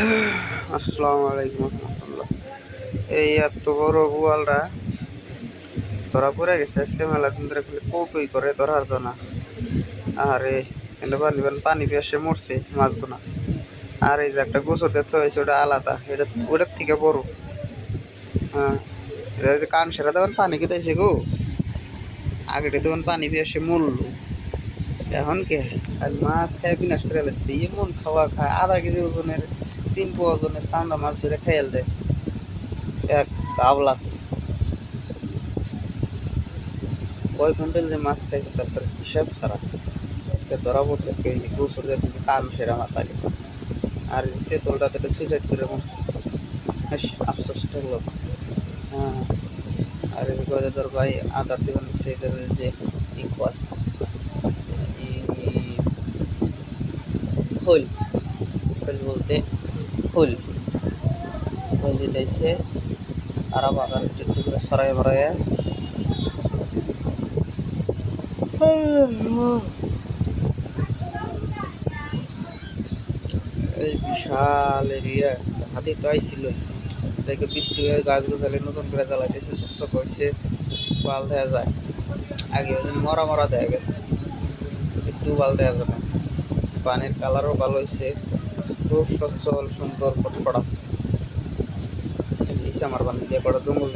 আসসালামু আলাইকুম রহমতুল্লাহ। এই এত বড় বোয়ালটা ধরা পড়ে গেছে। আজকে মেলা দিন ধরে কৌকুই করে ধরার জন্য। আরে এটা পানি পানি পেয়ে মরছে মাছগুনা আর এই যে একটা দেখতে হয়েছে, ওটা আলাদা। এটা ওটার থেকে বড়। হ্যাঁ এটা কান সেরা দেবেন পানি কেটেছে গো। আগেটা তখন পানি পেয়ে মরল, এখন কে? আর মাছ খায়, বিনাশ করে লাগছে এমন খাওয়া খায়, আধা কেজি ওজনের তিন পো চান্দা মাছ ধরে খেয়াল দেয়। এক কাবলা কয় কুইন্টাল যে মাছ খাইছে তার তার হিসাব ছাড়া। আজকে ধরা পড়ছে, আজকে এই গোসর যাচ্ছে যে কান সেরা মাথায়। আর সে তোলটাতে সুইসাইড করে মরছে। বেশ আফসোসটা হলো হ্যাঁ আর এই কথা তোর ভাই আদার দিবেন, সেই যে ই ফুল ফুল বলতে ফুল। ফুল দিতেছে। আর বাগান একটু করে সরাই বরাই এই বিশাল এরিয়া হাতি তো আইছিল। দেখে বৃষ্টি হয়ে গাছ গোছালি নতুন করে জ্বালাইতেছে চকচক হয়েছে বাল দেওয়া যায়। আগে ওই মরা মরা দেওয়া গেছে। একটু বাল দেওয়া যাবে। পানির কালারও ভালো হয়েছে খুব সচ্ছল সুন্দর ফটফটা নিচে আমার বান্ধবী কটা জঙ্গল